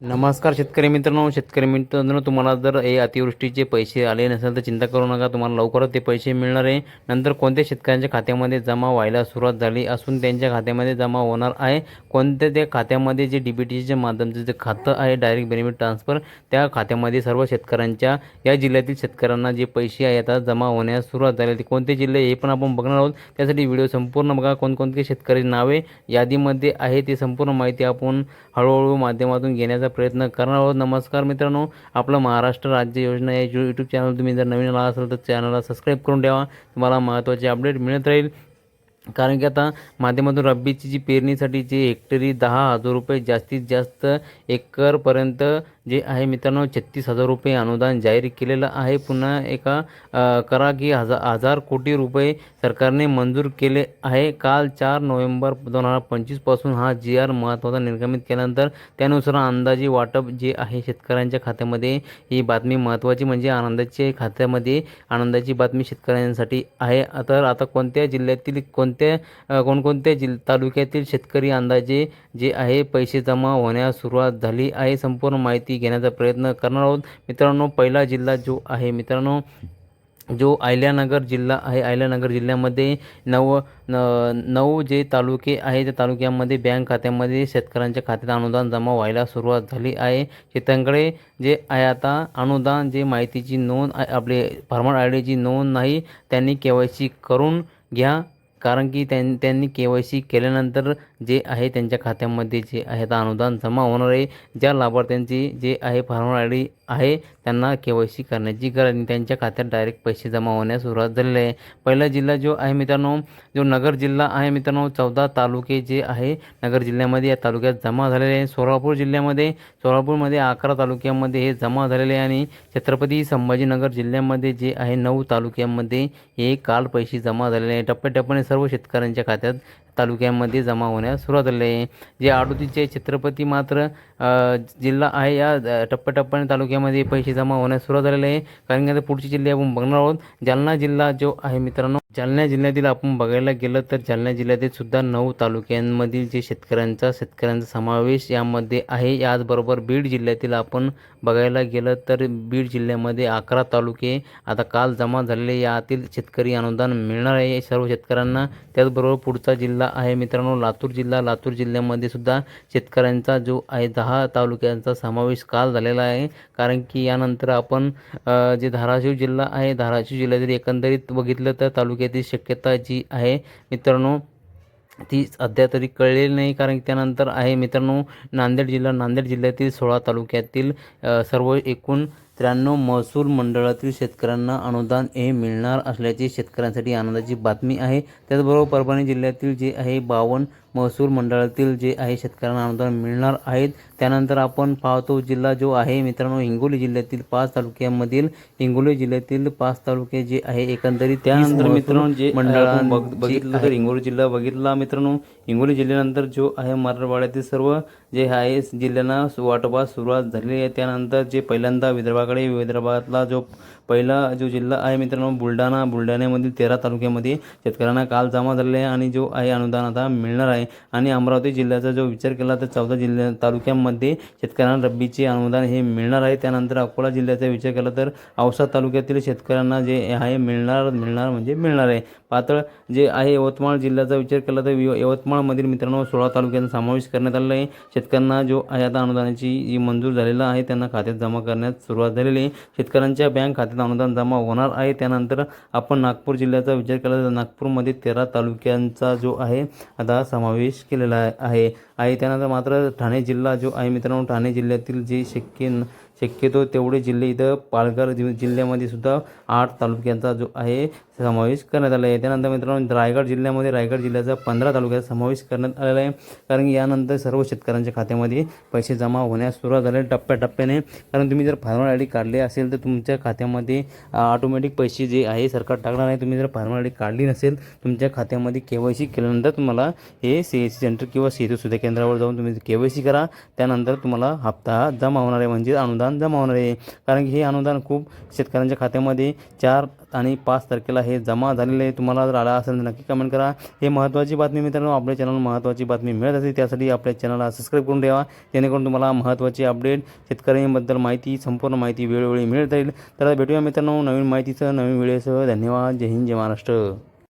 नमस्कार शेतकरी मित्रांनो शेतकरी मित्रांनो तुम्हाला जर हे अतिवृष्टीचे पैसे आले नसेल तर चिंता करू नका तुम्हाला लवकरच ते पैसे मिळणार आहे. नंतर कोणत्या शेतकऱ्यांच्या खात्यामध्ये जमा व्हायला सुरुवात झाली असून त्यांच्या खात्यामध्ये जमा होणार आहे. कोणत्या त्या खात्यामध्ये जे डी बी टीच्या माध्यमाचं जे खातं आहे डायरेक्ट बेनिफिट ट्रान्सफर त्या खात्यामध्ये सर्व शेतकऱ्यांच्या या जिल्ह्यातील शेतकऱ्यांना जे पैसे आहे आता जमा होण्यास सुरुवात झाली ते कोणते जिल्हे हे पण आपण बघणार आहोत. त्यासाठी व्हिडिओ संपूर्ण बघा कोणकोणते शेतकरी नावे यादीमध्ये आहे ते संपूर्ण माहिती आपण हळूहळू माध्यमातून घेण्याचा प्रयत्न करणार आहोत. नमस्कार मित्रांनो आपलं महाराष्ट्र राज्य योजना या यू यूट्यूब चॅनल तुम्ही जर नवीन आला असाल तर चॅनलला सबस्क्राईब करून ठेवा. तुम्हाला महत्त्वाचे अपडेट मिळत राहील. कारण की आता माध्यमातून रब्बीची जी पेरणीसाठी जे हेक्टरी दहा हजार रुपये जास्तीत जास्त एकरपर्यंत जे आहे मित्रांनो छत्तीस हजार रुपये अनुदान जाहीर केलेलं आहे. पुन्हा एका करा की हजार हजार कोटी रुपये सरकारने मंजूर केले आहे. काल चार नोव्हेंबर दोन हजार पंचवीसपासून हा जी आर महत्त्वाचा निर्गमित केल्यानंतर त्यानुसार अंदाजे वाटप जे आहे शेतकऱ्यांच्या खात्यामध्ये ही बातमी महत्त्वाची म्हणजे आनंदाचे खात्यामध्ये आनंदाची बातमी शेतकऱ्यांसाठी आहे. तर आता कोणत्या जिल्ह्यातील कोणत्या कोणकोणत्या जिल तालुक्यातील शेतकरी अंदाजे जे आहे पैसे जमा होण्यास सुरुवात झाली आहे संपूर्ण माहिती घेण्याचा प्रयत्न करणार आहोत. मित्रांनो पहिला जिल्हा जो आहे मित्रांनो जो अहिल्यानगर जिल्हा आहे अहिल्यानगर जिल्ह्यामध्ये नऊ न नऊ जे तालुके आहे त्या तालुक्यामध्ये बँक खात्यामध्ये शेतकऱ्यांच्या खात्यात अनुदान जमा व्हायला सुरुवात झाली आहे. शेतकऱ्यांकडे जे आहे आता अनुदान जे माहितीची नोंद आपले फार्मर आय डीची नोंद नाही त्यांनी के वाय सी करून घ्या. कारण की त्यां त्यांनी के वाय सी केल्यानंतर जे आहे त्यांच्या खात्यामध्ये जे आहे आता अनुदान जमा होणार आहे. ज्या लाभार्थ्यांची जे आहे फार्मर आय डी आहे त्यांना के वाय सी करण्याची गरज नाही त्यांच्या खात्यात डायरेक्ट पैसे जमा होण्यास सुरुवात झालेली आहे. पहिला जिल्हा जो आहे मित्रांनो जो नगर जिल्हा आहे मित्रांनो चौदा तालुके जे आहे नगर जिल्ह्यामध्ये या तालुक्यात जमा झालेले आहे. सोलापूर जिल्ह्यामध्ये सोलापूरमध्ये अकरा तालुक्यामध्ये हे जमा झालेले आहे आणि छत्रपती संभाजीनगर जिल्ह्यामध्ये जे आहे नऊ तालुक्यांमध्ये हे काल पैसे जमा झालेले आहे. टप्प्याटप्प्याने सर्व शेतकऱ्यांच्या खात्यात तालुक्यामध्ये जमा होण्यास सुरुवात झाली आहे. जे आडोतीचे छत्रपती मात्र जिल्हा आहे या टप्प्याटप्प्याने तालुक्यामध्ये पैसे जमा होण्यास सुरुवात झालेले आहे. कारण की आता पुढचे जिल्हे आपण बघणार आहोत. जालना जिल्हा जो आहे मित्रांनो जालना जिल्ह्यातील आपण बघायला गेलं तर जालना जिल्ह्यातील सुद्धा नऊ तालुक्यांमधील जे शेतकऱ्यांचा शेतकऱ्यांचा समावेश यामध्ये आहे. याचबरोबर बीड जिल्ह्यातील आपण बघायला गेलं तर बीड जिल्ह्यामध्ये अकरा तालुके आता काल जमा झालेले यातील शेतकरी अनुदान मिळणार आहे. सर्व शेतकऱ्यांना त्याचबरोबर पुढचा जिल्हा आहे मित्रांनो लातूर जिल्हा. लातूर जिल्ह्यामध्ये सुद्धा शेतकऱ्यांचा जो आहे दहा तालुक्यांचा समावेश काल झालेला आहे. कारण की यानंतर आपण जे धाराशिव जिल्हा आहे धाराशिव जिल्ह्यातील एकंदरीत बघितलं तर तालुक्यातील शक्यता जी आहे मित्रांनो ती सध्या तरी कळलेली नाही. कारण त्यानंतर आहे मित्रांनो नांदेड जिल्हा नांदेड जिल्ह्यातील सोळा तालुक्यातील सर्व एकूण त्र्याण्णव महसूल मंडळातील शेतकऱ्यांना अनुदान हे मिळणार असल्याची शेतकऱ्यांसाठी आनंदाची बातमी आहे. त्याचबरोबर परभणी जिल्ह्यातील जे आहे बावन्न महसूल मंडळातील जे आहे शेतकऱ्यांना अनुदान मिळणार आहेत. त्यानंतर आपण पाहतो जिल्हा जो आहे मित्रांनो हिंगोली जिल्ह्यातील पाच तालुक्यांमधील हिंगोली जिल्ह्यातील पाच तालुके जे आहे एकंदरीत त्यानंतर मित्रांनो जे मंडळां बघितलं तर हिंगोली जिल्हा बघितला मित्रांनो. हिंगोली जिल्ह्यानंतर जो आहे मराठवाड्यातील सर्व जे आहे जिल्ह्यांना वाटोपास सुरुवात झालेली आहे. त्यानंतर जे पहिल्यांदा विदर्भाकडे विदर्भातला जो पहिला जो जिल्हा आहे मित्रांनो बुलढाणा. बुलढाण्यामधील तेरा तालुक्यामध्ये शेतकऱ्यांना काल जमा झालेले आहे आणि जो आहे अनुदान आता मिळणार आहे. आणि अमरावती जिल्ह्याचा जो विचार केला तर चौदा जिल्ह्या तालुक्यांमध्ये शेतकऱ्यांना रब्बीचे अनुदान हे मिळणार आहे. त्यानंतर अकोला जिल्ह्याचा विचार केला तर औसा तालुक्यातील शेतकऱ्यांना जे आहे मिळणार मिळणार म्हणजे मिळणार आहे. पातळ जे आहे यवतमाळ जिल्ह्याचा विचार केला तर यवतमाळमधील मित्रांनो सोळा तालुक्यांचा समावेश करण्यात आलेला आहे. शेतकऱ्यांना जो आहे आता अनुदानाची जी मंजूर झालेला आहे त्यांना खात्यात जमा करण्यास सुरुवात झालेली आहे. शेतकऱ्यांच्या बँक खात्यात अनुदान जमा होणार आहे. त्यानंतर आपण नागपूर जिल्ह्याचा विचार केला तर नागपूरमध्ये तेरा तालुक्यांचा जो आहे आता समावेश केलेला आहे. आहे. त्यानंतर मात्र ठाणे जिल्हा जो आहे मित्रांनो ठाणे जिल्ह्यातील जे शक्य शक्यतो तेवढे जिल्हे इथं पालघर जि जिल्ह्यामध्ये सुद्धा आठ तालुक्यांचा जो आहे समावेश करण्यात आला आहे. त्यानंतर मित्रांनो रायगड जिल्ह्यामध्ये रायगड जिल्ह्याचा पंधरा तालुक्याचा समावेश करण्यात आलेला आहे. कारण की यानंतर सर्व शेतकऱ्यांच्या खात्यामध्ये पैसे जमा होण्यास सुरुवात झाले टप्प्याटप्प्याने. कारण तुम्ही जर फार्मर आय डी काढले असेल तर तुमच्या खात्यामध्ये ऑटोमॅटिक पैसे जे आहे सरकार टाकणार आहे. तुम्ही जर फार्मर आय डी काढली नसेल तुमच्या खात्यामध्ये के वाय सी केल्यानंतर तुम्हाला हे सी एस सी सेंटर किंवा सेतू सुद्धा केंद्रावर जाऊन तुम्ही के वाय सी करा. त्यानंतर तुम्हाला हप्ता जमा होणार आहे. म्हणजे अनुदान जमा होणार आहे. कारण की हे अनुदान खूप शेतकऱ्यांच्या खात्यामध्ये चार आणि पाच तारखेला हे जमा झालेले आहे. तुम्हाला जर आला असेल तर नक्की कमेंट करा. हे महत्त्वाची बातमी मित्रांनो आपल्या चॅनल महत्त्वाची बातमी मिळत असते त्यासाठी आपल्या चॅनलला सबस्क्राईब करून ठेवा. जेणेकरून तुम्हाला महत्त्वाची अपडेट शेतकऱ्यांबद्दल माहिती संपूर्ण माहिती वेळोवेळी मिळत राहील. तर भेटूया मित्रांनो नवीन माहितीसह नवीन व्हिडिओसह धन्यवाद. जय हिंद जय महाराष्ट्र.